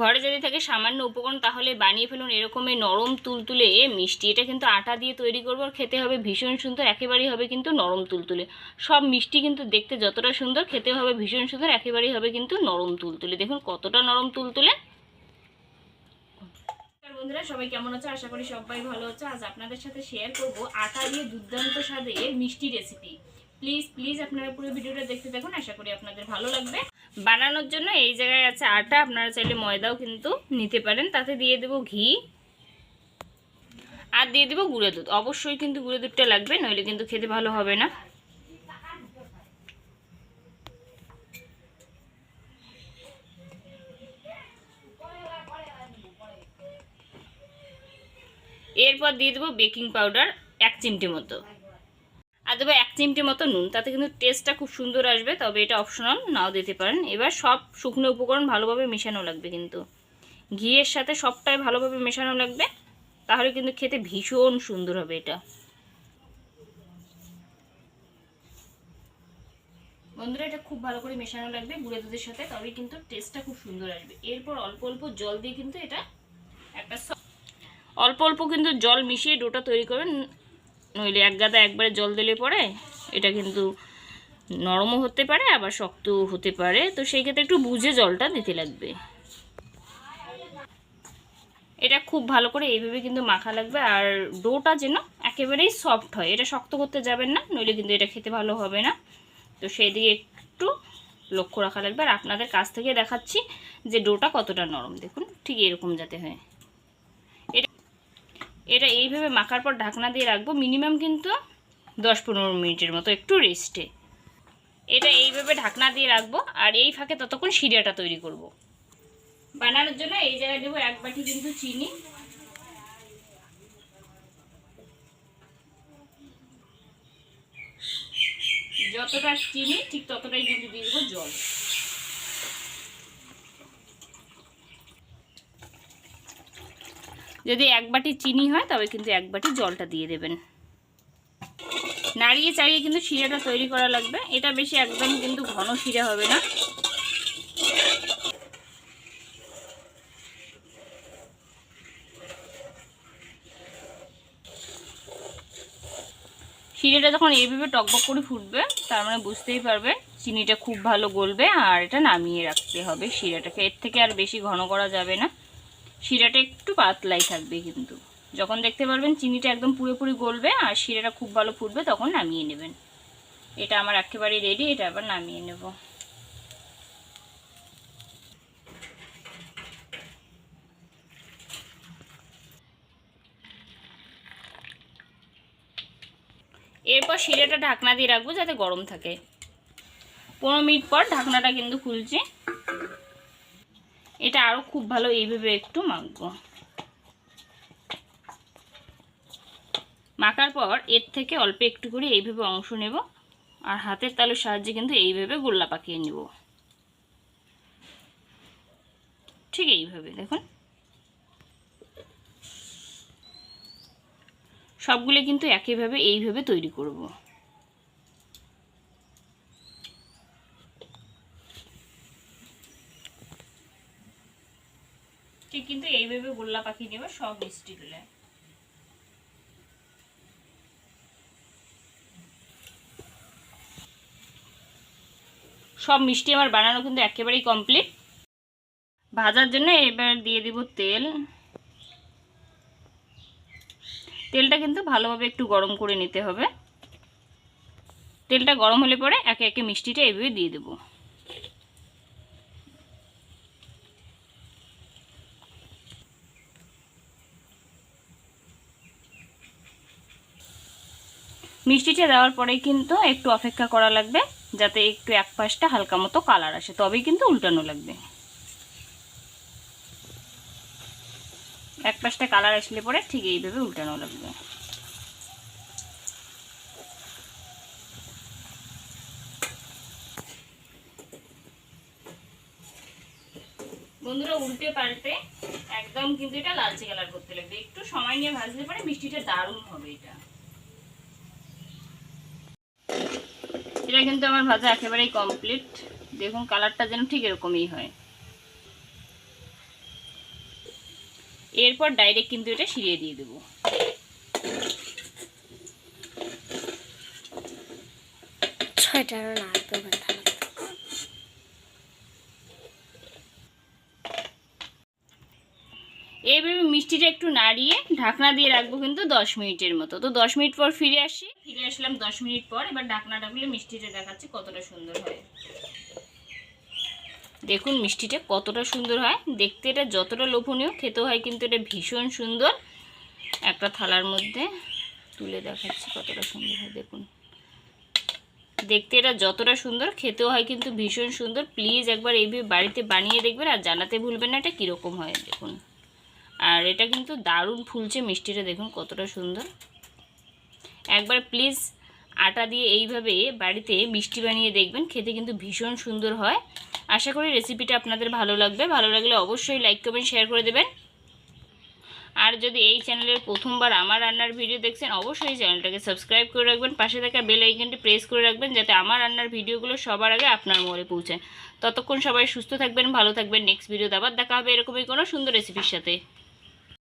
ঘরে যদি থাকে সামান্য উপকরণ, তাহলে বানিয়ে ফেলুন এরকমই নরম তুলতুলে। মিষ্টি, এটা কিন্তু আটা দিয়ে তৈরি করব আর খেতে হবে ভীষণ সুন্দর, একেবারেই হবে কিন্তু নরম তুলতুলে। সব মিষ্টি কিন্তু দেখতে যতটা সুন্দর, খেতে হবে ভীষণ সুন্দর, একেবারেই হবে কিন্তু নরম তুলতুলে। দেখুন কতটা নরম তুলতুলে। বন্ধুরা, সবাই কেমন আছে? আশা করি সবাই ভালো আছে। আজ আপনাদের সাথে শেয়ার করব আটা দিয়ে দুর্দান্ত স্বাদের মিষ্টি রেসিপি প্লিজ প্লিজ আপনারা পুরো ভিডিওটা দেখতে দেখুন আশা করি আপনাদের ভালো লাগবে। বানানোর জন্য এই জায়গায় আছে আটা, আপনারা চাইলে ময়দাও কিন্তু নিতে পারেন। তাতে দিয়ে দেবো ঘি আর দিয়ে দেবো গুঁড়ো দুধ। অবশ্যই কিন্তু গুঁড়ো দুধটা লাগবে, নইলে কিন্তু খেতে ভালো হবে না। এরপর দিয়ে দেবো বেকিং পাউডার এক চিমটি মতো। আর দেবো এক চিমটি মতো নুন। তাতে কিন্তু টেস্টটা খুব সুন্দর আসবে, তবে এটা অপশনাল নাও দিতে পারেন। এবার সব শুকনো উপকরণ ভালোভাবে মেশানো লাগবে কিন্তু। ঘিয়ের সাথে সবটাই ভালোভাবে মেশানো লাগবে, তাহলে কিন্তু খেতে ভীষণ সুন্দর হবে এটা। বন্ধুরা, এটা খুব ভালো করে মেশানো লাগবে গুঁড়ো দুধের সাথে তবে কিন্তু টেস্টটা খুব সুন্দর আসবে। এরপর অল্প অল্প জল দিয়ে কিন্তু এটা একটা অল্প অল্প কিন্তু জল মিশিয়ে ডোটা তৈরি করবেন। নইলে এক গাদা একবারে জল দিলে পরে এটা কিন্তু নরমও হতে পারে, আবার শক্তও হতে পারে। তো সেই ক্ষেত্রে একটু বুঝে জলটা দিতে লাগবে। এটা খুব ভালো করে এইভাবে কিন্তু মাখা লাগবে, আর ডোটা যেন একেবারেই সফট হয়। এটা শক্ত করতে যাবেন না, নইলে কিন্তু এটা খেতে ভালো হবে না। তো সেই দিকে একটু লক্ষ্য রাখা লাগবে। আর আপনাদের কাছ থেকে দেখাচ্ছি যে ডোটা কতটা নরম। দেখুন, ঠিক এরকম যাতে হয়। এটা এইভাবে মাখার পর ঢাকনা দিয়ে রাখব মিনিমাম কিন্তু দশ পনেরো মিনিটের মতো একটু রেস্টে। এটা এইভাবে ঢাকনা দিয়ে রাখব আর এই ফাঁকে ততক্ষণ শিরাটা তৈরি করব। বানানোর জন্য এই জায়গায় দেবো এক বাটি কিন্তু চিনি। যতটা চিনি ঠিক ততটাই কিন্তু দিয়ে দেবো জল। যদি এক বাটি চিনি হয়, তবে কিন্তু এক বাটি জলটা দিয়ে দেবেন। নাড়িয়ে চাড়িয়ে কিন্তু শিরাটা তৈরি করা লাগবে। এটা বেশি একদম কিন্তু ঘন শিরা হবে না। শিরাটা যখন এইভাবে টকবক করে ফুটবে, তার মানে বুঝতেই পারবে চিনিটা খুব ভালো গলবে, আর এটা নামিয়ে রাখতে হবে শিরাটাকে। এর থেকে আর বেশি ঘন করা যাবে না। শিরাটা একটু পাতলাই থাকবে কিন্তু। যখন দেখতে পারবেন চিনিটা একদম পুরোপুরি গলবে আর শিরাটা খুব ভালো ফুটবে তখন নামিয়ে নেবেন। এটা আমার একেবারে রেডি এটা আবার নামিয়ে নেব। এরপর শিরাটা ঢাকনা দিয়ে রাখব যাতে গরম থাকে। পনেরো মিনিট পর ঢাকনাটা কিন্তু খুলছে। এটা আরও খুব ভালো এইভাবে একটু মাখবো। মাখার পর এর থেকে অল্প একটু করে এইভাবে অংশ নেব আর হাতের তালুর সাহায্যে কিন্তু এইভাবে গোল্লা পাকিয়ে নেব। ঠিক এইভাবে, দেখুন। সবগুলো কিন্তু একইভাবে এইভাবে তৈরি করব। ঠিক কিন্তু এইভাবে গোল্লা পাখি নেবে সব মিষ্টিগুলো সব মিষ্টি আমার বানানো কিন্তু একেবারেই কমপ্লিট ভাজার জন্য এবার দিয়ে দিব তেল। তেলটা কিন্তু ভালোভাবে একটু গরম করে নিতে হবে। তেলটা গরম হলে পরে একে একে মিষ্টিটা এইভাবে দিয়ে দেবো। মিষ্টিটা দেওয়ার পরেই কিন্তু একটু অপেক্ষা করা লাগবে, যাতে একটু এক পাশটা হালকা মতো কালার আসে, তবেই কিন্তু উল্টানো লাগবে। এক পাশটা কালার আসলে পরে ঠিক এইভাবে উল্টানো লাগবে। বন্ধুরা, উল্টে পাল্টে একদম কিন্তু এটা লালচে কালার করতে লাগবে। একটু সময় নিয়ে ভাজলে পরে মিষ্টিটা দারুণ হবে এটা। এটা কিন্তু আমার ভাজা একেবারেই কমপ্লিট দেখুন কালারটা যেন ঠিক এরকমই হয়। এরপর ডাইরেক্ট কিন্তু এটা সিরিয়ে দিয়ে দেবো। ছয়টারও না আর দু ঘণ্টা লাগবে এইভাবে মিষ্টিটা একটু নাড়িয়ে ঢাকনা দিয়ে রাখব কিন্তু দশ মিনিটের মতো। তো দশ মিনিট পর ফিরে আসি। ফিরে আসলাম দশ মিনিট পর। এবার ঢাকনাটা খুলে মিষ্টিটা দেখাচ্ছি কতটা সুন্দর হয়। দেখুন মিষ্টিটা কতটা সুন্দর হয়। দেখতে এটা যতটা লোভনীয় খেতে হয় কিন্তু এটা ভীষণ সুন্দর। একটা থালার মধ্যে তুলে দেখাচ্ছি কতটা সুন্দর হয়, দেখুন। দেখতে এটা যতটা সুন্দর, খেতেও হয় কিন্তু ভীষণ সুন্দর। প্লিজ একবার এইভাবে বাড়িতে বানিয়ে দেখবেন আর জানাতে ভুলবেন না এটা কীরকম হয়, দেখুন। আর এটা কিন্তু দারুণ ফুলছে, মিষ্টিটা দেখুন কতটা সুন্দর। একবার প্লিজ আটা দিয়ে এইভাবে বাড়িতে মিষ্টি বানিয়ে দেখবেন, খেতে কিন্তু ভীষণ সুন্দর হয়। আশা করি রেসিপিটা আপনাদের ভালো লাগবে, ভালো লাগলে অবশ্যই লাইক কমেন্ট শেয়ার করে দেবেন। আর যদি এই চ্যানেলের প্রথমবার আমার রান্নার ভিডিও দেখছেন, অবশ্যই চ্যানেলটাকে সাবস্ক্রাইব করে রাখবেন, পাশে থাকা বেল আইকনটি প্রেস করে রাখবেন, যাতে আমার রান্নার ভিডিওগুলো সবার আগে আপনার মোড়ে পৌঁছায় ততক্ষণ সবাই সুস্থ থাকবেন, ভালো থাকবেন নেক্সট ভিডিওতে আবার দেখা হবে এরকমই কোনো সুন্দর রেসিপির সাথে।